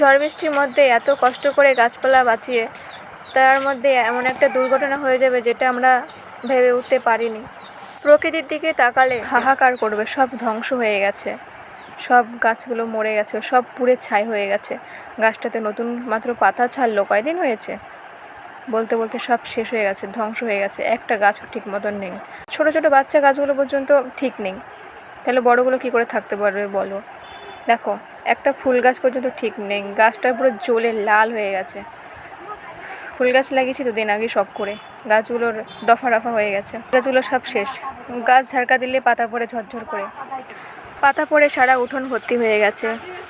ঝড় বৃষ্টির মধ্যে এত কষ্ট করে গাছপালা বাঁচিয়ে তার মধ্যে এমন একটা দুর্ঘটনা হয়ে যাবে যেটা আমরা ভেবে উঠতে পারিনি। প্রকৃতির দিকে তাকালে হাহাকার করবে, সব ধ্বংস হয়ে গেছে। সব গাছগুলো মরে গেছে, সব পুড়ে ছাই হয়ে গেছে। গাছটাতে নতুন মাত্র পাতা ছাড়লো, কয়দিন হয়েছে? বলতে বলতে সব শেষ হয়ে গেছে, ধ্বংস হয়ে গেছে। একটা গাছও ঠিক মতন নেই। ছোট ছোট বাচ্চা গাছগুলো পর্যন্ত ঠিক নেই। তাহলে বড়গুলো কী করে থাকতে পারবে বলো? দেখো, একটা ফুল গাছ পর্যন্ত ঠিক নেই। গাছটা পুরো জ্বলে লাল হয়ে গেছে। ফুল গাছ লাগিয়েছি তো দিন আগে শখ করে। গাছগুলোর দফা রফা হয়ে গেছে। গাছগুলো সব শেষ। গাছ ঝাড়কা দিলে পাতা পড়ে ঝরঝর করে। পাতা পড়ে সারা উঠোন ভর্তি হয়ে গেছে।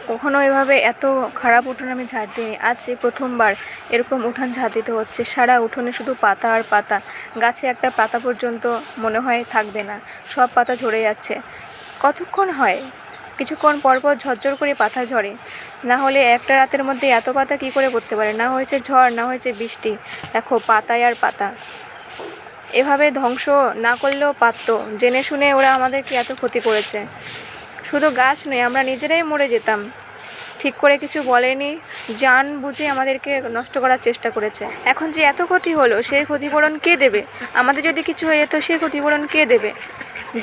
কখনো এভাবে এত খারাপ উঠোন আমি ঝাড় দিই আজ প্রথমবার এরকম উঠান ঝাড় দিতে হচ্ছে। সারা উঠোনে শুধু পাতা আর পাতা। গাছে একটা পাতা পর্যন্ত মনে হয় থাকবে না। সব পাতা ঝরে যাচ্ছে। কতক্ষণ হয়? কিছুক্ষণ পর পর ঝরঝর করে পাতা ঝরে। না হলে একটা রাতের মধ্যে এত পাতা কী করে করতে পারে? না হয়েছে ঝড়, না হয়েছে বৃষ্টি। দেখো, পাতায় আর পাতা। এভাবে ধ্বংস না করলেও পারতো। জেনে শুনে ওরা আমাদেরকে এত ক্ষতি করেছে। শুধু গাছ নয়, আমরা নিজেরাই মরে যেতাম। ঠিক করে কিছু বলেনি, জান বুঝে আমাদেরকে নষ্ট করার চেষ্টা করেছে। এখন যে এত ক্ষতি হলো, সেই ক্ষতিপূরণ কে দেবে? আমাদের যদি কিছু হয়ে যেত, সেই ক্ষতিপূরণ কে দেবে?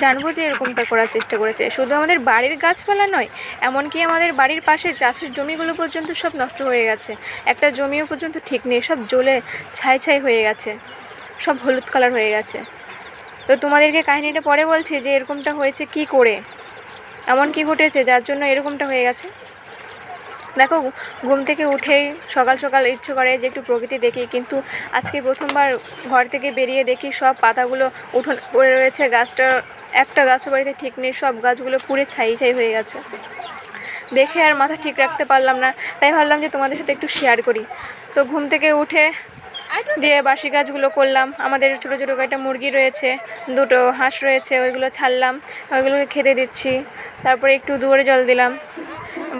জানব যে এরকমটা করার চেষ্টা করেছে। শুধু আমাদের বাড়ির গাছপালা নয়, এমনকি আমাদের বাড়ির পাশে চাষের জমিগুলো পর্যন্ত সব নষ্ট হয়ে গেছে। একটা জমিও পর্যন্ত ঠিক নেই, সব জ্বলে ছাই ছাই হয়ে গেছে, সব হলুদ কালার হয়ে গেছে। তো তোমাদেরকে কাহিনিটা পরে বলছি যে এরকমটা হয়েছে কি করে? এমন কি ঘটেছে যার জন্য এরকমটা হয়ে গেছে? দেখো, ঘুম থেকে উঠেই সকাল সকাল ইচ্ছে করে যে একটু প্রকৃতি দেখি, কিন্তু আজকে প্রথমবার ঘর থেকে বেরিয়ে দেখি সব পাতাগুলো উঠোন পড়ে রয়েছে, গাছটা, একটা গাছও বাড়িতে ঠিক নেই, সব গাছগুলো পুড়ে ছাই ছাই হয়ে গেছে। দেখে আর মাথা ঠিক রাখতে পারলাম না, তাই ভাবলাম যে তোমাদের সাথে একটু শেয়ার করি। তো ঘুম থেকে উঠে দিয়ে বাসি গাছগুলো করলাম, আমাদের ছোটো ছোটো কয়েকটা মুরগি রয়েছে, দুটো হাঁস রয়েছে, ওইগুলো ছাড়লাম, ওইগুলোকে খেতে দিচ্ছি, তারপরে একটু দুয়ারে জল দিলাম।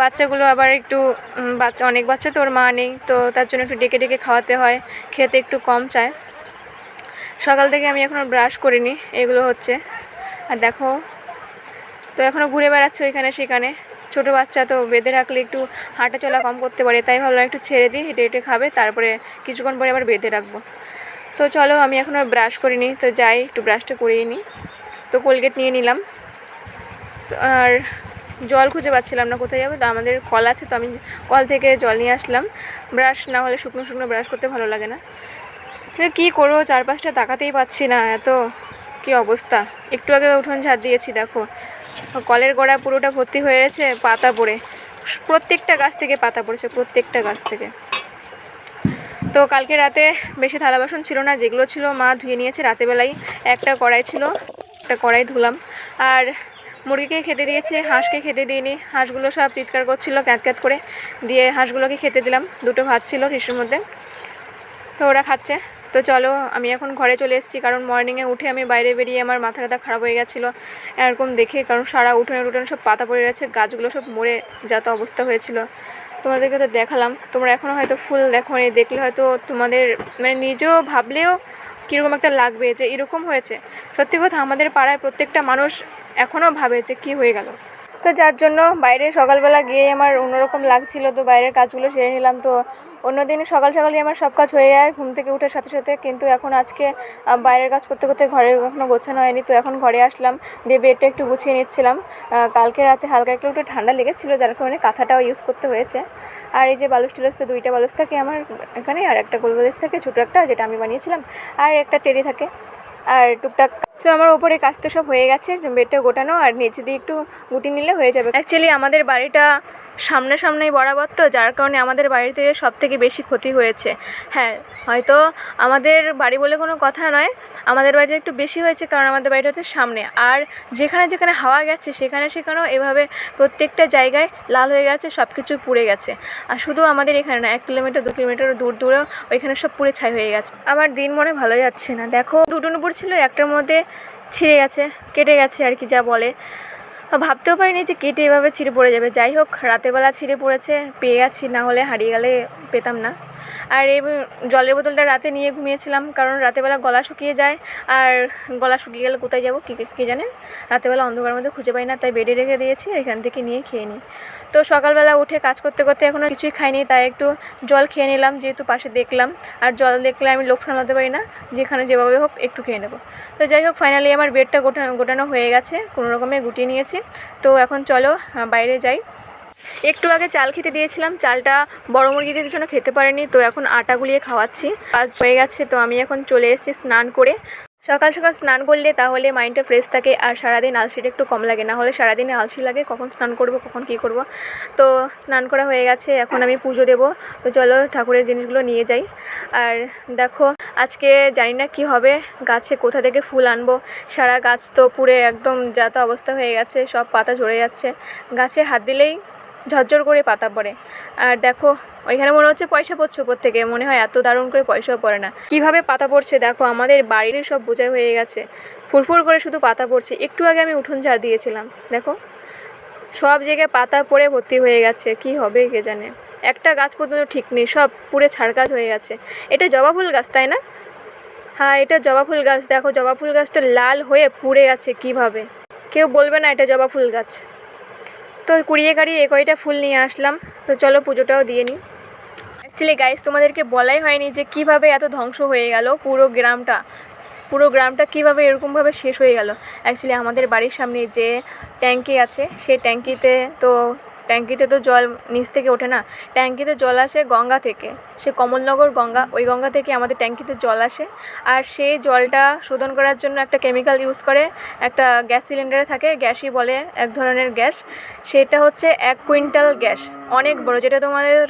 বাচ্চাগুলো আবার একটু বাচ্চা, অনেক বাচ্চা তো ওর মা নেই, তো তার জন্য একটু ডেকে ডেকে খাওয়াতে হয়, খেতে একটু কম চায়। সকাল থেকে আমি এখনও ব্রাশ করিনি, এগুলো হচ্ছে। আর দেখো, তো এখনও ঘুরে বেড়াচ্ছে ওইখানে সেখানে। ছোটো বাচ্চা তো বেঁধে রাখলে একটু হাঁটা চলা কম করতে পারে, তাই ভাবলাম একটু ছেড়ে দিই, হেঁটে হেঁটে খাবে, তারপরে কিছুক্ষণ পরে আবার বেঁধে রাখব। তো চলো, আমি এখনও ব্রাশ করিনি, তো যাই, একটু ব্রাশটা করিয়ে নিই তো কোলগেট নিয়ে নিলাম। আর জল খুঁজে পাচ্ছিলাম না, কোথায় যাব? তো আমাদের কল আছে, তো আমি কল থেকে জল নিয়ে আসলাম। ব্রাশ না হলে শুকনো শুকনো ব্রাশ করতে ভালো লাগে না। কিন্তু কী করব? চারপাশটা তাকাতেই পাচ্ছি না, এত কি অবস্থা? একটু আগে উঠোন ঝাড় দিয়েছি, দেখো। কলের গোড়া পুরোটা ভর্তি হয়ে গেছে, পাতা পড়ে। প্রত্যেকটা গাছ থেকে পাতা পড়েছে, প্রত্যেকটা গাছ থেকে। তো কালকে রাতে বেশি থালা বাসন ছিল না, যেগুলো ছিল মা ধুয়ে নিয়েছে রাতেবেলায় একটা কড়াই ছিল, একটা কড়াই ধুলাম। আর মুরগিকে খেতে দিয়েছে, হাঁসকে খেতে দিইনি। হাঁসগুলো সব চিৎকার করছিল, ক্যাঁত ক্যাঁত করে। দিয়ে হাঁসগুলোকে খেতে দিলাম, দুটো ভাত ছিল টিসুর মধ্যে। তো ওরা খাচ্ছে। তো চলো, আমি এখন ঘরে চলে এসেছি, কারণ মর্নিংয়ে উঠে আমি বাইরে বেরিয়ে আমার মাথা ব্যথা খারাপ হয়ে গেছিল। এরকম দেখে, কারণ সারা উঠোনে উঠোনে সব পাতা পড়ে গেছে, গাছগুলো সব মরে যা তো অবস্থা হয়েছিল। তোমাদেরকে তো দেখালাম, তোমরা এখনও হয়তো ফুল দেখো দেখলে হয়তো তোমাদের মানে নিজেও ভাবলেও কীরকম একটা লাগবে, যে এরকম হয়েছে। সত্যি কথা, আমাদের পাড়ায় প্রত্যেকটা মানুষ এখনও ভাবে যে কী হয়ে গেল। তো যার জন্য বাইরে সকালবেলা গিয়ে আমার অন্যরকম লাগছিল, তো বাইরের কাজগুলো সেরে নিলাম। তো অন্যদিন সকাল সকালই আমার সব কাজ হয়ে যায়, ঘুম থেকে উঠার সাথে সাথে। কিন্তু এখন আজকে বাইরের কাজ করতে করতে ঘরে কখনো গোছানো হয়নি, তো এখন ঘরে আসলাম, দিয়ে বেডটা একটু গুছিয়ে নিচ্ছিলাম। কালকে রাতে হালকা একটু একটু ঠান্ডা লেগেছিলো, যার কারণে কাঁথাটাও ইউজ করতে হয়েছে। আর এই যে বালুস টিলুস তো দুইটা বালুস থাকে আমার এখানে, আর একটা গোল বালিশ থাকে, ছোটো একটা যেটা আমি বানিয়েছিলাম, আর একটা টেরি থাকে। আর টুকটাক তো আমার ওপরে কাজ তো সব হয়ে গেছে, বেডটা গোটানো আর নিচে দিয়ে একটু গুটি নিলে হয়ে যাবে। অ্যাকচুয়ালি আমাদের বাড়িটা সামনে সামনেই বরাবর তো, যার কারণে আমাদের বাড়ি থেকে সব থেকে বেশি ক্ষতি হয়েছে। হ্যাঁ হয়তো আমাদের বাড়ি বলে কোনো কথা নয়, আমাদের বাড়িতে একটু বেশি হয়েছে কারণ আমাদের বাড়িটা হচ্ছে সামনে। আর যেখানে যেখানে হাওয়া গেছে, সেখানে সেখানেও এভাবে প্রত্যেকটা জায়গায় লাল হয়ে গেছে সব কিছু পুড়ে গেছে। আর শুধু আমাদের এখানে না, এক কিলোমিটার, দু কিলোমিটার দূর দূরেও ওইখানে সব পুড়ে ছাই হয়ে গেছে। আমার দিন মনে ভালো যাচ্ছে না। দেখো, দুটো নুপুর ছিল, একটার মধ্যে ছিঁড়ে গেছে, কেটে গেছে আর কি যা বলে। ভাবতেও পারিনি যে কেটে এভাবে ছিঁড়ে পড়ে যাবে। যাই হোক রাতেবেলা ছিঁড়ে পড়েছে, পেয়ে গেছি, না হলে হারিয়ে গেলে পেতাম না। আর এই জলের বোতলটা রাতে নিয়ে ঘুমিয়েছিলাম, কারণ রাতেবেলা গলা শুকিয়ে যায়, আর গলা শুকিয়ে গেলে কোথায় যাব কী, কে জানে? রাতেবেলা অন্ধকারের মধ্যে খুঁজে পাই না, তাই বেডে রেখে দিয়েছি, এখান থেকে নিয়ে খেয়ে নিই। তো সকালবেলা উঠে কাজ করতে করতে এখনও কিছুই খাইনি, তাই একটু জল খেয়ে নিলাম, যেহেতু পাশে দেখলাম। আর জল দেখলে আমি লোক সামলাতে পারি না, যেখানে যেভাবে হোক একটু খেয়ে নেব। তো যাই হোক ফাইনালি আমার বেডটা গোটানো গোটানো হয়ে গেছে, কোনো রকমে গুটিয়ে নিয়েছি। তো এখন চলো বাইরে যাই। একটু আগে চাল খেতে দিয়েছিলাম, চালটা বড় মুরগিদের জন্য খেতে পারেনি, তো এখন আটা গুলিয়ে খাওয়াচ্ছি। কাজ হয়ে গেছে, তো আমি এখন চলে এসেছি স্নান করে। সকাল সকাল স্নান করলে তাহলে মাইন্ডটা ফ্রেশ থাকে আর সারাদিন আলসিটা একটু কম লাগে। না হলে সারাদিনে আলসি লাগে, কখন স্নান করব, কখন কী করব। তো স্নান করা হয়ে গেছে, এখন আমি পুজো দেব। তো চলো ঠাকুরের জিনিসগুলো নিয়ে যাই। আর দেখো, আজকে জানি না কি হবে, গাছে কোথা থেকে ফুল আনব। সারা গাছ তো পুরে একদম যাতা অবস্থা হয়ে গেছে, সব পাতা ঝরে যাচ্ছে। গাছে হাত দিলেই ঝরঝর করে পাতা পড়ে। আর দেখো, ওইখানে মনে হচ্ছে পয়সা পড়ছে উপর থেকে। মনে হয় এত দারুণ করে পয়সাও পড়ে না। কীভাবে পাতা পড়ছে দেখো, আমাদের বাড়ির সব বোঝাই হয়ে গেছে। ফুরফুর করে শুধু পাতা পড়ছে। একটু আগে আমি উঠোন ঝাড় দিয়েছিলাম, দেখো। সব জায়গায় পাতা পড়ে ভর্তি হয়ে গেছে। কি হবে কে জানে? একটা গাছ পর্যন্ত ঠিক নেই, সব পুরে ছাড় গাছ হয়ে গেছে। এটা জবা ফুল গাছ, তাই না? হ্যাঁ এটা জবা ফুল গাছ। দেখো, জবা ফুল গাছটা লাল হয়ে পুড়ে গেছে কীভাবে? কেউ বলবে না এটা জবা ফুল গাছ। তো কুড়িয়ে গাড়ি এ কয়টা ফুল নিয়ে আসলাম। তো চলো পুজোটাও দিয়ে নিই। অ্যাকচুয়ালি গাইস তোমাদেরকে বলাই হয়নি যে কীভাবে এত ধ্বংস হয়ে গেল পুরো গ্রামটা। পুরো গ্রামটা কীভাবে এরকমভাবে শেষ হয়ে গেল। অ্যাকচুয়ালি আমাদের বাড়ির সামনে যে ট্যাঙ্কি আছে, সেই ট্যাঙ্কিতে তো ট্যাঙ্কিতে তো জল নিচ থেকে ওঠে না। ট্যাঙ্কিতে জল আসে গঙ্গা থেকে। সে কমলনগর গঙ্গা, ওই গঙ্গা থেকে আমাদের ট্যাঙ্কিতে জল আসে। আর সেই জলটা শোধন করার জন্য একটা কেমিক্যাল ইউজ করে। একটা গ্যাস সিলিন্ডারে থাকে, গ্যাসই বলে এক ধরনের গ্যাস। সেটা হচ্ছে এক কুইন্টাল গ্যাস। অনেক বড়। যেটা তোমাদের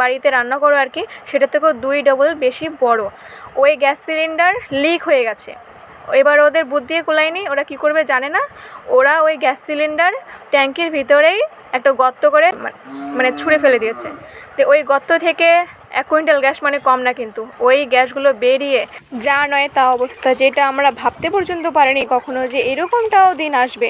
বাড়িতে রান্না করো আর কি সেটা থেকেও দুই ডবল বেশি বড়। ওই গ্যাস সিলিন্ডার লিক হয়ে গেছে। এবার ওদের বুদ্ধি কুলায়নি, ওরা কি করবে জানে না। ওরা ওই গ্যাস সিলিন্ডার ট্যাঙ্কির ভিতরেই একটা গর্ত করে মানে ছুঁড়ে ফেলে দিয়েছে। তো ওই গর্ত থেকে এক কুইন্টাল গ্যাস মানে কম না কিন্তু। ওই গ্যাসগুলো বেরিয়ে যা নয় তা অবস্থা, যেটা আমরা ভাবতে পর্যন্ত পারিনি কখনো যে এরকমটাও দিন আসবে।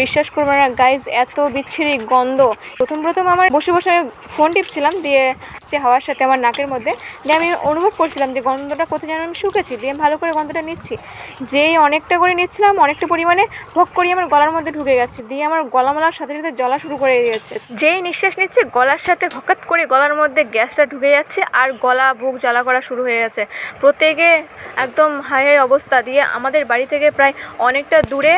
বিশ্বাস করব না গাইজ এত বিচ্ছিরি গন্ধ। প্রথম প্রথম আমার বসে বসে ফোন টিপছিলাম, দিয়ে সে হাওয়ার সাথে আমার নাকের মধ্যে। দিয়ে আমি অনুভব করছিলাম যে গন্ধটা কোথায় যেন আমি শুকেছি, দিয়ে ভালো করে গন্ধটা নিচ্ছি। যেই অনেকটা করে নিচ্ছিলাম, অনেকটা পরিমাণে ভোগ করি আমার গলার মধ্যে ঢুকে গেছে, দিয়ে আমার গলা মালার সাথে সাথে জ্বলা শুরু করে দিয়েছে। যেই নিঃশ্বাস নিচ্ছে, গলার সাথে হঠাৎ করে গলার মধ্যে গ্যাসটা ঢুকে যাচ্ছে আর গলা বুক জ্বালা করা শুরু হয়ে গেছে। প্রত্যেকে একদম হাই হাই অবস্থা দিয়ে আমাদের বাড়ি থেকে প্রায় অনেকটা দূরে,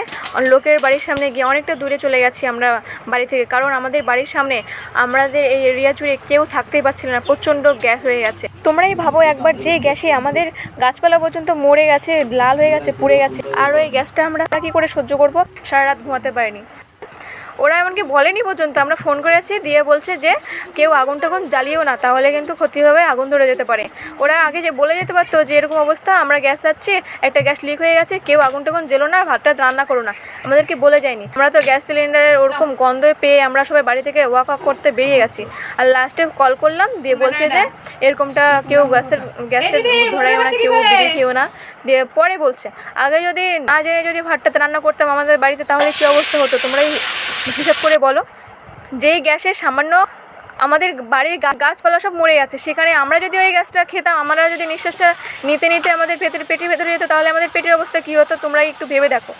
লোকের বাড়ির সামনে গিয়ে অনেকটা দূরে চলে গেছি আমরা বাড়ি থেকে। কারণ আমাদের বাড়ির সামনে আমাদের এই এরিয়া জুড়ে কেউ থাকতেই পারছিল না, প্রচণ্ড গ্যাস হয়ে গেছে। তোমরাই ভাবো একবার যে গ্যাসে আমাদের গাছপালা পর্যন্ত মরে গেছে, লাল হয়ে গেছে, পুড়ে গেছে। আর ওই গ্যাসটা আমরা কী করে সহ্য করব? সারা রাত ঘুমাতে পারিনি। ওরা এমনকি বলেনি পর্যন্ত। আমরা ফোন করেছি দিয়ে বলছে যে কেউ আগুন টাগুন জ্বালিয়েও না তাহলে কিন্তু ক্ষতি হবে আগুন ধরে যেতে পারে। ওরা আগে যে বলে যেতে পারতো যে এরকম অবস্থা আমরা গ্যাস যাচ্ছি একটা গ্যাস লিক হয়ে গেছে কেউ আগুন টাগুন জেলো না ভাতটা রান্না করো না। আমাদেরকে বলে যায়নি। আমরা তো গ্যাস সিলিন্ডারের ওরকম গন্ধ পেয়ে আমরা সবাই বাড়ি থেকে ওয়াক আপ করতে বেরিয়ে গেছি। আর লাস্টে কল করলাম দিয়ে বলছে যে এরকমটা কেউ গ্যাসের গ্যাসটা ধরাইও না কেউ বেরিয়ে খেয়েও না। দিয়ে পরে বলছে আগে যদি না জেনে যদি ভাতটাতে রান্না করতাম আমাদের বাড়িতে তাহলে কী অবস্থা হতো? তোমরাই হিসাব করে বলো। যেই গ্যাসে সামান্য আমাদের বাড়ির গাছপালা সব মরে গেছে সেখানে আমরা যদি ওই গ্যাসটা খেতাম, আমরা যদি নিঃশ্বাসটা নিতে নিতে আমাদের ভেতরে পেটের ভেতরে যেত, তাহলে আমাদের পেটের অবস্থা কী হতো তোমরা একটু ভেবে দেখো।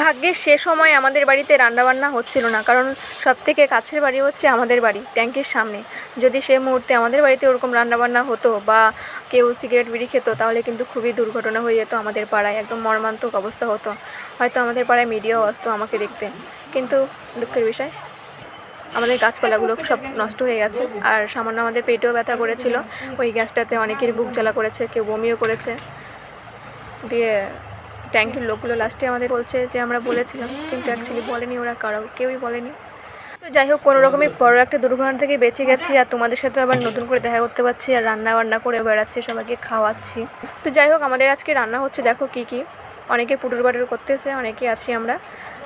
ভাগ্যের সে সময় আমাদের বাড়িতে রান্নাবান্না হচ্ছিল না, কারণ সব থেকে কাছের বাড়ি হচ্ছে আমাদের বাড়ি, ট্যাঙ্কের সামনে। যদি সে মুহূর্তে আমাদের বাড়িতে ওরকম রান্নাবান্না হতো বা কেউ সিগারেট বিড়ি খেত, তাহলে কিন্তু খুবই দুর্ঘটনা হয়ে যেত আমাদের পাড়ায়। একদম মর্মান্তক অবস্থা হতো। হয়তো আমাদের পাড়ায় মিডিয়াও আসতো আমাকে দেখতে। কিন্তু দুঃখের বিষয়, আমাদের গাছপালাগুলো সব নষ্ট হয়ে গেছে। আর সামান্য আমাদের পেটেও ব্যথা করেছিল। ওই গ্যাসটাতে অনেকের বুক জ্বালা করেছে, কেউ বমিও করেছে। দিয়ে ট্যাঙ্কির লোকগুলো লাস্টে আমাদের বলছে যে আমরা বলেছিলাম, কিন্তু অ্যাকচুয়ালি বলেনি ওরা, কারও, কেউই বলেনি। তো যাই হোক, কোনো রকমই বড় একটা দুর্ঘটনা থেকে বেঁচে গেছি আর তোমাদের সাথে আবার নতুন করে দেখা করতে পারছি আর রান্না বান্না করে বেড়াচ্ছি, সবাইকে খাওয়াচ্ছি। তো যাই হোক, আমাদের আজকে রান্না হচ্ছে দেখো কি কি। অনেকে পুটুর বাটুর করতেছে, অনেকে আছি আমরা।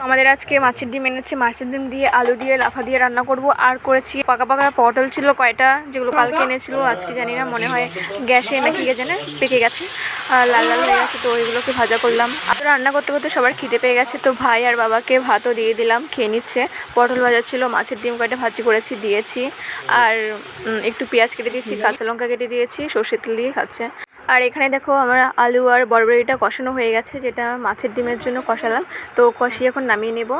আমাদের আজকে মাছের ডিম এনেছে, মাছের ডিম দিয়ে আলু দিয়ে, লাফা দিয়ে রান্না করব। আর করেছি পাকা পাকা পটল ছিল কয়টা, যেগুলো কালকে এনেছিল, আজকে জানি না, মনে হয় গ্যাসে নাকি কে জানে পেকে গেছে। লাল লাল হয়ে গেছে তো ওইগুলোকে ভাজা করলাম। আর রান্না করতে করতে সবার খিদে পেয়ে গেছে, তো ভাই আর বাবাকে ভাতও দিয়ে দিলাম, খেয়ে নিচ্ছে। পটল ভাজা ছিল, মাছের ডিম কয়টা ভাজি করেছি, দিয়েছি। আর একটু পেঁয়াজ কেটে দিয়েছি, কাঁচা লঙ্কা কেটে দিয়েছি, সর্ষের তেল দিয়ে খাচ্ছে। আর এখানে দেখো আমার আলু আর বরবরিটা কষানো হয়ে গেছে, যেটা মাছের ডিমের জন্য কষালাম। তো কষিয়ে এখন নামিয়ে নেব।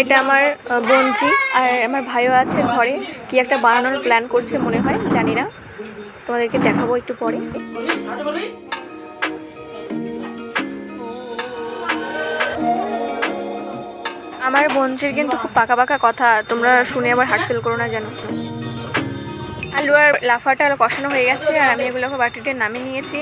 এটা আমার বঞ্জি আর আমার ভাইও আছে ঘরে। কি একটা বানানোর প্ল্যান করছে মনে হয়, জানি না। তোমাদেরকে দেখাবো একটু পরে। আমার বঞ্জির কিন্তু খুব পাকা পাকা কথা। তোমরা শুনে আবার হার্ট ফেল করো না যেন। আলু আর লাফাটা কষানো হয়ে গেছে আর আমি এগুলোকে বাটিতে নামিয়ে নিয়েছি।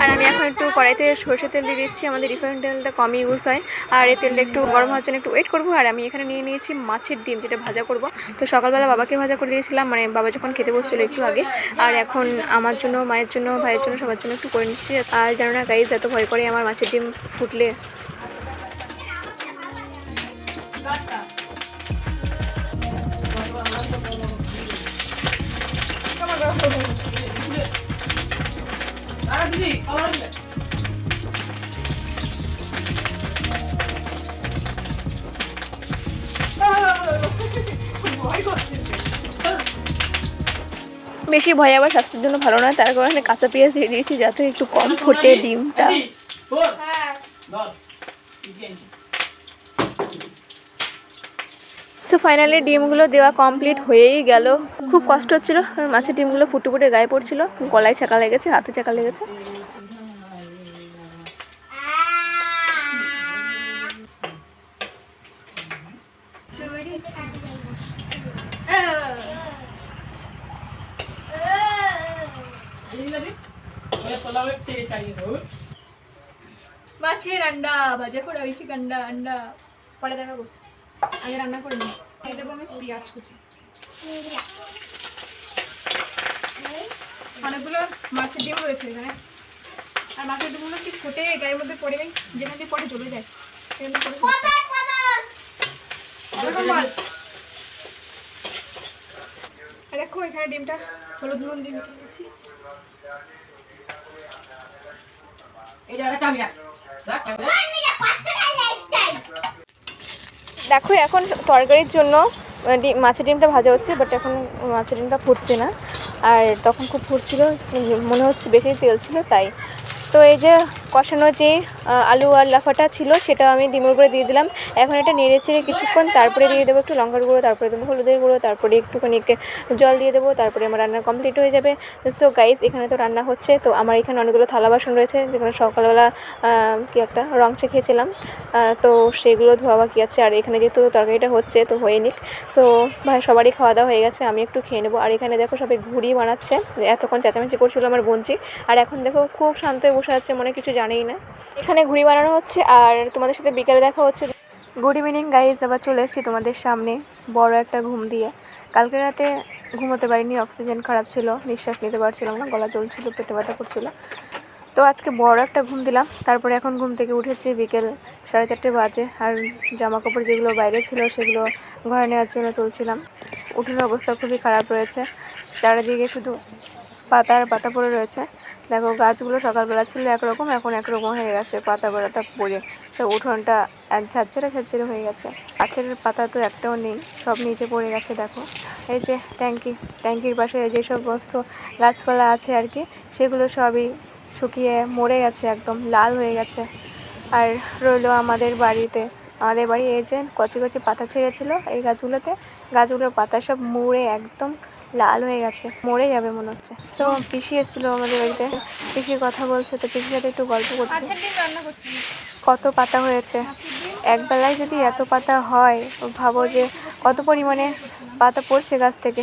আর আমি এখন একটু কড়াইতে সরষের তেল দিয়ে দিচ্ছি। আমাদের রিফাইন তেলটা কমই ইউজ হয়। আর এই তেলটা একটু গরম হওয়ার জন্য একটু ওয়েট করব। আর আমি এখানে নিয়ে নিয়েছি মাছের ডিম যেটা ভাজা করব। তো সকালবেলা বাবাকে ভাজা করে দিয়েছিলাম। মানে বাবা যখন খেতে বসছিল একটু আগে। আর এখন আমার জন্য, মায়ের জন্য, ভাইয়ের জন্য, সবার জন্য একটু করে নিচ্ছি। আর জানো না গাইজ এত ভয় করে আমার মাছের ডিম ফুটলে। বেশি ভয় আবার স্বাস্থ্যের জন্য ভালো নয়। তার কারণে কাঁচা পেঁয়াজ দিয়ে দিয়েছি যাতে একটু কম ফোটে ডিমটা। সো ফাইনালি ডিমগুলো দেওয়া কমপ্লিট হয়েই গেল। খুব কষ্ট হচ্ছিল। মাছের ডিমগুলো ফুটে ফুটে গায়ে পড়ছিল। গলায় চাকা লেগেছে, হাতে চাকা লেগেছে। মাছের আন্ডা ভাজা করে হয়েছে আন্ডা আন্ডা পরে দেখাবো আগে রান্না করে নিই এই দেবো আমি পেঁয়াজ কুচি অনেকগুলো মাছের ডিম রয়েছে এখানে আর মাছের ডিমগুলো কি ফুটে গায়ের মধ্যে পড়ে নেই যেখান দিয়ে পরে জ্বলে যায় সেখান দিয়ে। আর দেখো এখানে ডিমটা হলুদ নুন ডিম খেয়েছি দেখো এখন তরকারির জন্য ডিম মাছের ডিমটা ভাজা হচ্ছে বাট এখন মাছের ডিমটা ফুটছে না। আর তখন খুব ফুটছিল মনে হচ্ছে বেশি তেল ছিল তাই তো এই যে কষানো যে আলু আর লাফাটা ছিল, সেটা আমি ডিমের উপরে দিয়ে দিলাম। এখন এটা নেড়ে চেড়ে কিছুক্ষণ তারপরে দিয়ে দেবো একটু লঙ্কার গুঁড়ো, তারপরে দেবো হলুদের গুঁড়ো, তারপরে একটুখানি জল দিয়ে দেবো, তারপরে আমার রান্না কমপ্লিট হয়ে যাবে। সো গাইস এখানে তো রান্না হচ্ছে। তো আমার এখানে অনেকগুলো থালা বাসন রয়েছে, যেখানে সকালবেলা কি একটা রং খেয়েছিলাম। তো সেগুলো ধোয়া বাকি আছে। আর এখানে যেহেতু তরকারিটা হচ্ছে, তো হয়ে নিক। তো ভাই, সবারই খাওয়া দাওয়া হয়ে গেছে, আমি একটু খেয়ে নেব। আর এখানে দেখো সবাই ঘুড়ি বানাচ্ছে। এতক্ষণ চেঁচামেচি করছিল আমার বোনজি আর এখন দেখো, খুব শান্ত বসে আছে, মনে কিছু জানেই না। এখানে ঘুড়ি বানানো হচ্ছে আর তোমাদের সাথে বিকালে দেখা হচ্ছে। গুড ইভিনিং গাইজ আবার চলে এসেছি তোমাদের সামনে বড় একটা ঘুম দিয়ে। কালকে রাতে ঘুমোতে পারিনি, অক্সিজেন খারাপ ছিল, নিঃশ্বাস নিতে পারছিলাম না, গলা চলছিল পেটে ব্যথা করছিল। তো আজকে বড় একটা ঘুম দিলাম, তারপরে এখন ঘুম থেকে উঠেছি বিকেল সাড়ে চারটে বাজে আর জামা কাপড় যেগুলো বাইরে ছিল সেগুলো ঘরে নেওয়ার জন্য তুলছিলাম। উঠোনের অবস্থা খুবই খারাপ রয়েছে, চারিদিকে শুধু পাতা আর পাতা পড়ে রয়েছে। দেখো, গাছগুলো সকালবেলা ছিল একরকম, এখন একরকম হয়ে গেছে, পাতা পাতা পড়ে। সব উঠোনটা এক ঝারঝারে ঝারঝারে হয়ে গেছে। গাছের পাতা তো একটাও নেই, সব নিচে পড়ে গেছে, দেখো। এই যে ট্যাঙ্কি, ট্যাঙ্কির পাশে যেসব বস্তু গাছপালা আছে আর কি, সেগুলো সবই শুকিয়ে মরে গেছে, একদম লাল হয়ে গেছে। আর রইল আমাদের বাড়িতে। আমাদের বাড়ি এই যে কচি কচি পাতা ছেড়েছিল এই গাছগুলোতে। গাছগুলোর পাতা সব মুড়ে একদম লাল হয়ে গেছে মরে যাবে মনে হচ্ছে। তো পিসি এসেছিল আমাদের বাড়িতে পিসির কথা বলছে তো পিসির সাথে একটু গল্প করছে। কত পাতা হয়েছে? একবেলায় যদি এত পাতা হয় ভাবো যে কত পরিমাণে পাতা পড়ছে গাছ থেকে।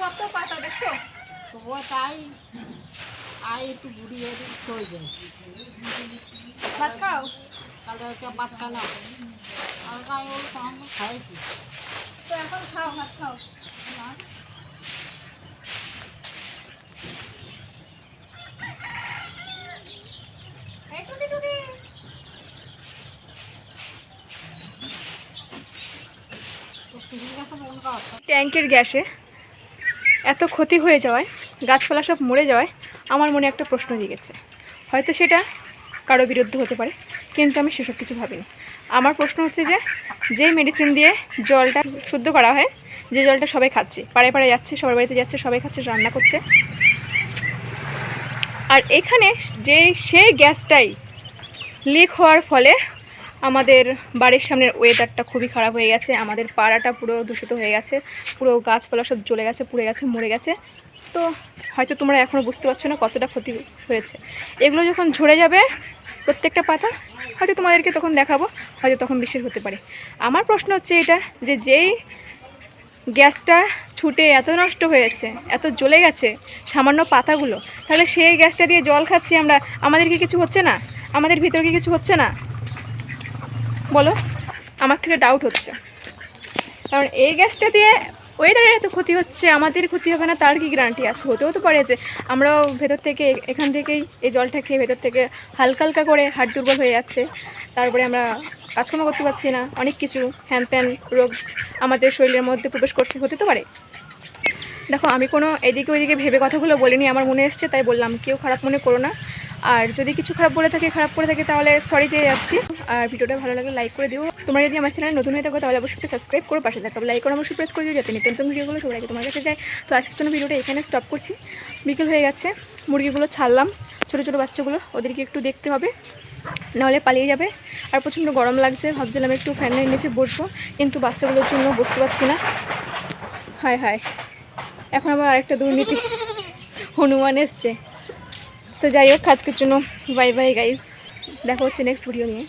কত পাতা দেখো তাই। আই একটু বুড়ি হয়ে চলে যায়। ভাত খাও? ট্যাঙ্কের গ্যাসে এত ক্ষতি হয়ে যাওয়ায় গাছপালা সব মরে যাওয়ায় আমার মনে একটা প্রশ্ন জিগেছে। হয়তো সেটা কারও বিরুদ্ধে হতে পারে। কিন্তু আমি সেসব কিছু ভাবিনি। আমার প্রশ্ন হচ্ছে যে যে মেডিসিন দিয়ে জলটা শুদ্ধ করা হয়, যে জলটা সবাই খাচ্ছে, পাড়ায় পাড়ায় যাচ্ছে, সবার বাড়িতে যাচ্ছে, সবাই খাচ্ছে, রান্না করছে। আর এখানে যে সেই গ্যাসটাই লিক হওয়ার ফলে আমাদের বাড়ির সামনের ওয়েদারটা খুবই খারাপ হয়ে গেছে, আমাদের পাড়াটা পুরো দূষিত হয়ে গেছে, পুরো গাছপালা সব জ্বলে গেছে, পুড়ে গেছে, মরে গেছে। তো হয়তো তোমরা এখনও বুঝতে পারছ না কতটা ক্ষতি হয়েছে। এগুলো যখন ঝরে যাবে, প্রত্যেকটা পাতা হয়তো তোমাদেরকে তখন দেখাবো, হয়তো তখন বিশ্বাস হতে পারে। আমার প্রশ্ন হচ্ছে এটা, যে যেই গ্যাসটা ছুটে এত নষ্ট হয়েছে, এত জ্বলে গেছে, সামান্য পাতাগুলো, তাহলে সেই গ্যাসটা দিয়ে জল খাচ্ছি আমরা আমাদের কি কিছু হচ্ছে না? আমাদের ভিতরে কি কিছু হচ্ছে না? বলো, আমার থেকে ডাউট হচ্ছে। কারণ এই গ্যাসটা দিয়ে ওয়েদারের এত ক্ষতি হচ্ছে, আমাদের ক্ষতি হবে না, তার কি গ্যারান্টি আছে? হতেও তো পারে যে আমরাও ভেতর থেকে, এখান থেকেই এই জলটা খেয়ে ভেতর থেকে হালকা হালকা করে হাড় দুর্বল হয়ে যাচ্ছে। তারপরে আমরা কাজকর্ম করতে পারছি না, অনেক কিছু হ্যান ত্যান রোগ আমাদের শরীরের মধ্যে প্রবেশ করছে, হতে তো পারে। দেখো, আমি কোনো এদিকে ওইদিকে ভেবে কথাগুলো বলিনি, আমার মনে এসছে, তাই বললাম, কেউ খারাপ মনে করো না। আর যদি কিছু খারাপ বলে থাকে, খারাপ করে থাকে, তাহলে সরি চেয়ে যাচ্ছি। আর ভিডিওটা ভালো লাগলে লাইক করে দিও। তোমরা যদি আমার চ্যানেল নতুন হয়ে থাকো, তাহলে অবশ্যই সাবস্ক্রাইব করে, পাশে থাকো লাইক করে অবশ্যই প্রেস করে দিও, যাতে নতুন ভিডিওগুলো সবাই তোমার কাছে যায়। তো আজকের জন্য ভিডিওটা এখানে স্টপ করছি। বিকেল হয়ে গেছে, মুরগিগুলো ছাড়লাম, ছোটো ছোটো বাচ্চাগুলো, ওদেরকে একটু দেখতে হবে, নাহলে পালিয়ে যাবে। আর প্রচণ্ড গরম লাগছে, ভাবছিলাম একটু ফ্যানের নিচে বসবো, কিন্তু বাচ্চাগুলোর জন্য বসতে পারছি না। হায় হায়, এখন আবার আরেকটা দুর্নীতি হনুমান এসছে। তো যাই হোক, আজকের জন্য বাই বাই গাইস দেখা হচ্ছে নেক্সট ভিডিও নিয়ে।